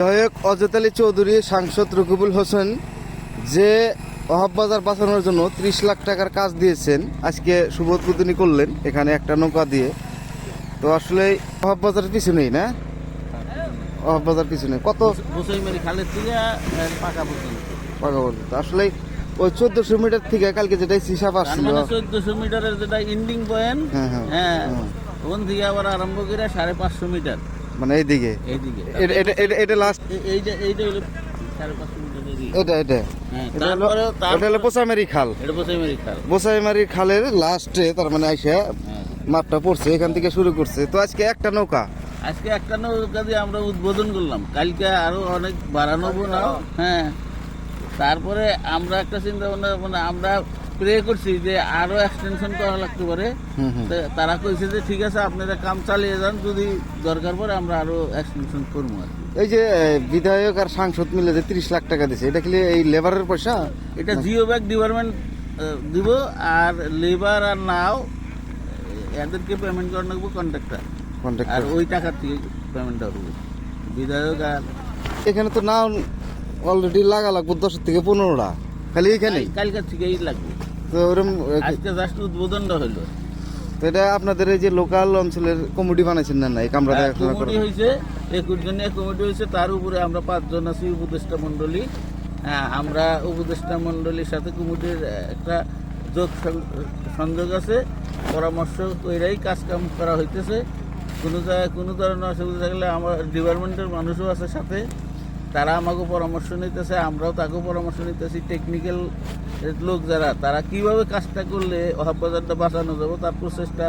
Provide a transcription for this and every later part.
বিধায়ক অজত আলী চৌধুরী সাংসদ রকিবুল হোসেন যে অহাব বাজার বাঁচানোর জন্য ত্রিশ লাখ টাকার কাজ দিয়েছেন আজকে শুভ উদ্বোধনী করলেন এখানে একটা নৌকা দিয়ে। তো আসলে অহাব বাজারের পিছনেই না? অহাব বাজার পিছনে। কত? পাকা পর্যন্ত। আসলে ওই চোদ্দশো মিটার থেকে কালকে যেটা হিসাব আসছিল। মানে চোদ্দশো মিটারের যেটা এন্ডিং পয়েন্ট হ্যাঁ, হ্যাঁ, হ্যাঁ। হ্যাঁ। ওখান থেকে আবার আরম্ভ করে সাড়ে পাঁচশো মিটার। মানে এইদিকে? এইদিকে এটা- এটা এটা- লাস্ট এ- এইটা এইটা হলো সাড়ে পাঁচশো মিটার এদিকে। এটা এটা। হ্যাঁ, এটা হলো পোসামেরি খাল। খালের লাস্টে তার মানে আইসা হ্যাঁ। মাপটা পড়ছে এখান থেকে শুরু করছে। তো আজকে একটা নৌকা? আজকে একটা নৌকা দিয়ে আমরা উদ্বোধন করলাম। কালকে আরও অনেক বাড়ানো না? হ্যাঁ। তারপরে আমরা একটা চিন্তা ভাবনা মানে আমরা প্রে করছি যে আরও এক্সটেনশন করা লাগতে পারে। তারা কইছে যে ঠিক আছে আপনারা কাম চালিয়ে যান যদি দরকার পড়ে আমরা আরও এক্সটেনশন করব আর এই যে বিধায়ক আর সাংসদ মিলে যে তিরিশ লাখ টাকা দিছে এটা কি এই লেবারের পয়সা? এটা জিও ব্যাগ ডিপার্টমেন্ট দিব আর লেবার আর নাও এদেরকে পেমেন্ট করে নেব কন্ট্রাক্টর আর ওই টাকার থেকে পেমেন্টটা হবে। বিধায়ক আর এখানে তো নাও অলরেডি লাগা লাগবে দশ থেকে পনেরোটা। খালি এখানে কাল- কালকার থেকেই লাগবে। তো ওরম এ, আজকে জাস্ট উদ্বোধনটা হইল। তো এটা আপনাদের এই যে লোকাল অঞ্চলের কমিটি বানাইছেন না না এই কমিটি? হয়েছে একুশ জনের কমিটি হয়েছে তার উপরে আমরা পাঁচজন আছি উপদেষ্টা মন্ডলী হ্যাঁ, আমরা উপদেষ্টা মন্ডলীর সাথে কমিটির একটা যোগ সংযোগ আছে পরামর্শ কইরাই কাজ কাম করা হইতেছে। কোনো জায়গায় কোনো ধরনের অসুবিধা থাকলে আমার ডিপার্টমেন্টের মানুষও আছে সাথে। তারা আমাকে পরামর্শ নিতেছে আমরাও তাকেও পরামর্শ নিতেছি টেকনিক্যাল লোক যারা, তারা কীভাবে কাজটা করলে অহাব বাজারটা বাঁচানো যাবে? তার প্রচেষ্টা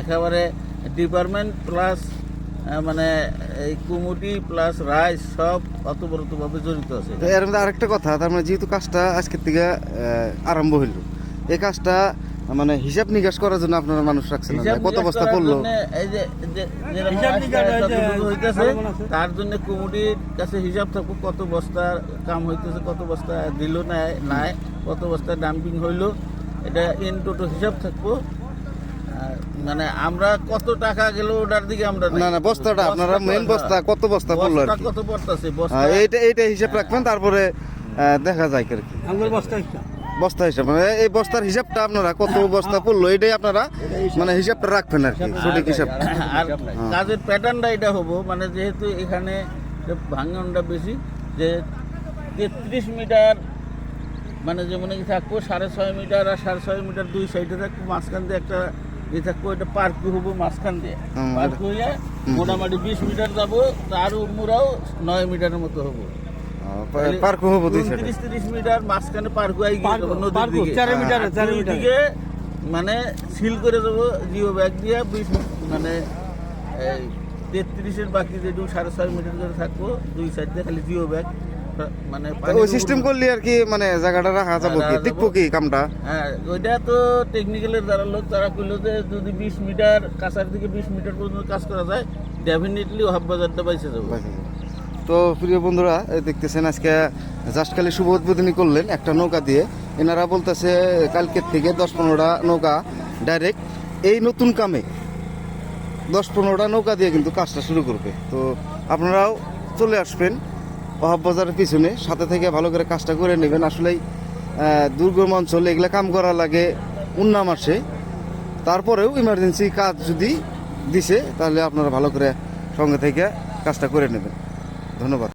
একেবারে ডিপার্টমেন্ট প্লাস মানে এই কুমুটি প্লাস রাইস সব অতপ্রতভাবে জড়িত আছে। এর মধ্যে আরেকটা কথা, তার মানে যেহেতু কাজটা আজকের থেকে আরম্ভ হইল, এই কাজটা মানে হিসাব নিকাশ করার জন্য আপনারা মানুষ রাখছেন কত বস্তা পড়ল? এই যে যে- যেরকম আজকে যতটুকু হইতেছে, তার জন্য কমিটির কাছে হিসাব থাকব কত বস্তা কাম হইতেছে কত বস্তা দিল নাই নাই কত বস্তা ডাম্পিং হইল এটা ইন টোটো হিসাব থাকব। মানে আমরা কত টাকা গেল ওটার দিকে আমরা না না বস্তাটা আপনারা মেন বস্তা কত বস্তা পড়ল আর বস্তা কি? কত বস্তা হ্যাঁ, এইটা এইটা হিসাব রাখবেন তারপরে দেখা যায় আর কি। বস্তা বস্তা হিসাব মানে এই বস্তার হিসাবটা আপনারা কত বস্তা পড়ল এটাই আপনারা মানে হিসাবটা রাখবেন আর কি সঠিক হিসাব। আর কাজের প্যাটার্নটা এটা হব মানে যেহেতু এখানে ভাঙনটা বেশি যে তেত্রিশ মিটার মানে যেমন কি থাকব সাড়ে ছয় মিটার আর সাড়ে ছয় মিটার দুই সাইডে থাকব মাঝখান দিয়ে একটা ই থাকব এটা পার্ক হব মাঝখান দিয়ে। পার্ক হইলে মোটামুটি বিশ মিটার যাব তার উমরাও নয় মিটারের মতো হব। পার্ক হব দুই সাইডে। উনত্রিশ তিরিশ মিটার মাঝখানে পার্ক হয়ে গিয়ে নদীর দিকে। চারি মিটার, আর মিটার। দিকে মানে সিল করে দেবো জিও ব্যাগ দিয়ে বিশ মানে তেত্রিশের বাকি যেটুকু সাড়ে ছয় মিটার করে থাকব দুই সাইড দিয়ে খালি জিও ব্যাগ মানে ওই সিস্টেম করলে আর কি মানে জায়গাটা রাখা যাব কি? দেখব কি কামটা? হ্যাঁ ওইটা তো টেকনিক্যালের যারা লোক তারা কইলো যে যদি বিশ মিটার কাছার দিকে বিশ মিটার পর্যন্ত কাজ করা যায় ডেফিনেটলি হাফ বাজারটা পাইছে যাব। তো প্রিয় বন্ধুরা দেখতেছেন আজকে জাস্ট খালি শুভ উদ্বোধনী করলেন একটা নৌকা দিয়ে। এনারা বলতেছে কালকের থেকে দশ পনেরোটা নৌকা ডাইরেক্ট এই নতুন কামে দশ পনেরোটা নৌকা দিয়ে কিন্তু কাজটা শুরু করবে। তো আপনারাও চলে আসবেন অহাব বাজারের পিছনে, সাথে থেকে ভালো করে কাজটা করে নেবেন। আসলেই দুর্গম অঞ্চলে এগুলা কাম করা লাগে, উন্নাম আসে। তারপরেও ইমার্জেন্সি কাজ যদি দিছে, তাহলে আপনারা ভালো করে সঙ্গে থেকে কাজটা করে নেবেন। ধন্যবাদ।